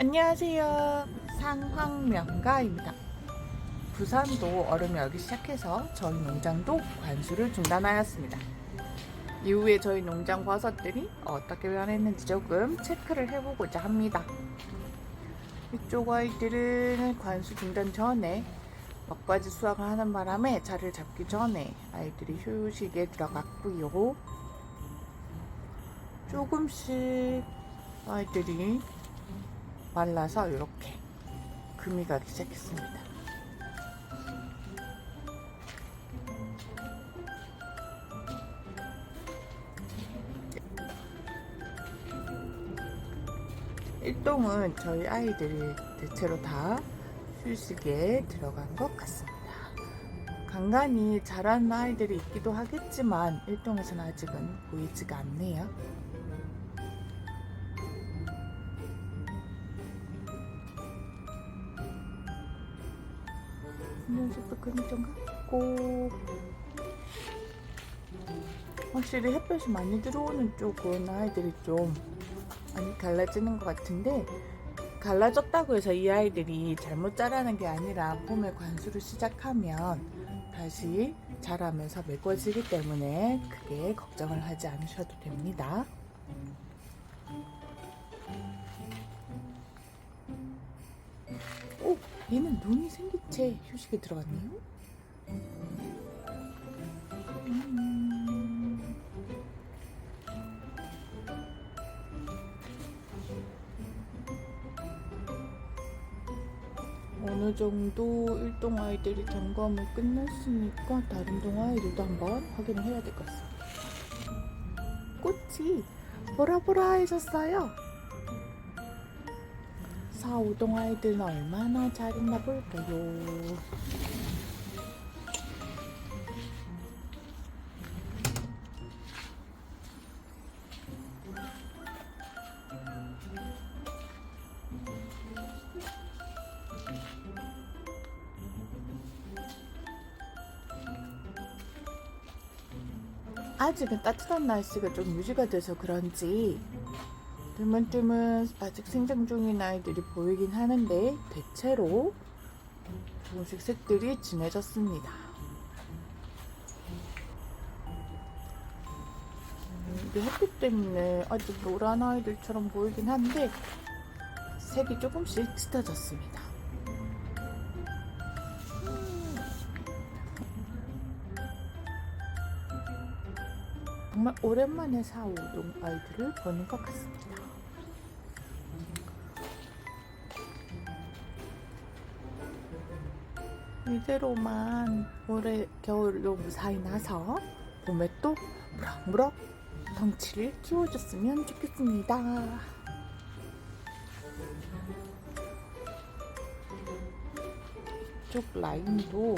안녕하세요. 상황명가입니다. 부산도 얼음이 얼기 시작해서 저희 농장도 관수를 중단하였습니다. 이후에 저희 농장 버섯들이 어떻게 변했는지 조금 체크를 해보고자 합니다. 이쪽 아이들은 관수 중단 전에 먹바지 수확을 하는 바람에 자리를 잡기 전에 아이들이 휴식에 들어갔고요. 조금씩 아이들이 말라서 이렇게 금이 가기 시작했습니다. 일동은 저희 아이들이 대체로 다 휴식에 들어간 것 같습니다. 간간히 자라는 아이들이 있기도 하겠지만 일동에서는 아직은 보이지가 않네요. 녀석도 금이 좀 같고 확실히 햇볕이 많이 들어오는 쪽은 아이들이 좀 많이 갈라지는 것 같은데 갈라졌다고 해서 이 아이들이 잘못 자라는 게 아니라 봄에 관수를 시작하면 다시 자라면서 메꿔지기 때문에 크게 걱정을 하지 않으셔도 됩니다. 오, 얘는 눈이 생긴 채 휴식에 들어갔네요. 음. 어느 정도 일동 아이들이 점검을 끝냈으니까 다른 동 아이들도 한번 확인을 해야 될 것 같습니다. 꽃이 보라보라 해졌어요. 4, 5동 아이들은 얼마나 잘 있나 볼까요? 아직은 따뜻한 날씨가 좀 유지가 돼서 그런지 드문드문 아직 생장 중인 아이들이 보이긴 하는데 대체로 조금씩 색들이 진해졌습니다. 음, 이게 햇빛 때문에 아직 노란 아이들처럼 보이긴 한데 색이 조금씩 짙어졌습니다. 정말 오랜만에 4, 5동 아이들을 보는 것 같습니다. 이대로만 올해 겨울로 무사히 나서 봄에 또 무럭무럭 덩치를 키워줬으면 좋겠습니다. 이쪽 라인도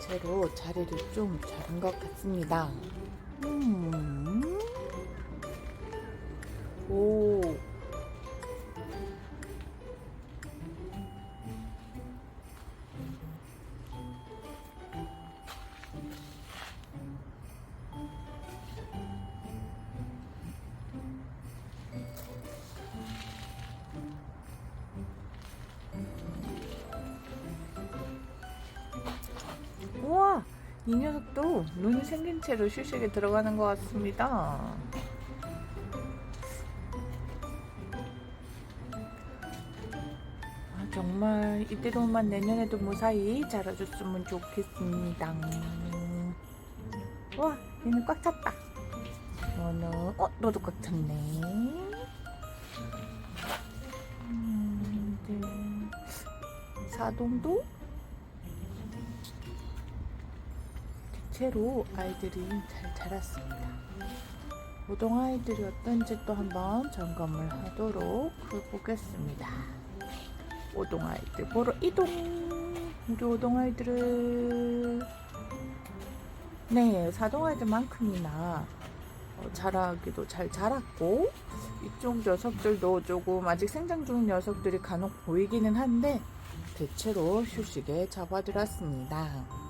대체로 자리를 좀 잡은 것 같습니다. 음. 오. 이 녀석도 눈이 생긴 채로 휴식에 들어가는 것 같습니다. 아, 정말 이대로만 내년에도 무사히 자라줬으면 좋겠습니다. 와, 얘는 꽉 찼다. 너는, 어, 너도 꽉 찼네. 음, 네. 사동도 대체로 아이들이 잘 자랐습니다. 우동 아이들이 어떤지 또 한번 점검을 하도록 해보겠습니다. 우동 아이들 보러 이동! 우리 우동 아이들은 네, 사동 아이들만큼이나 어, 자라기도 잘 자랐고 이쪽 녀석들도 조금 아직 생장 중인 녀석들이 간혹 보이기는 한데 대체로 휴식에 접어들었습니다.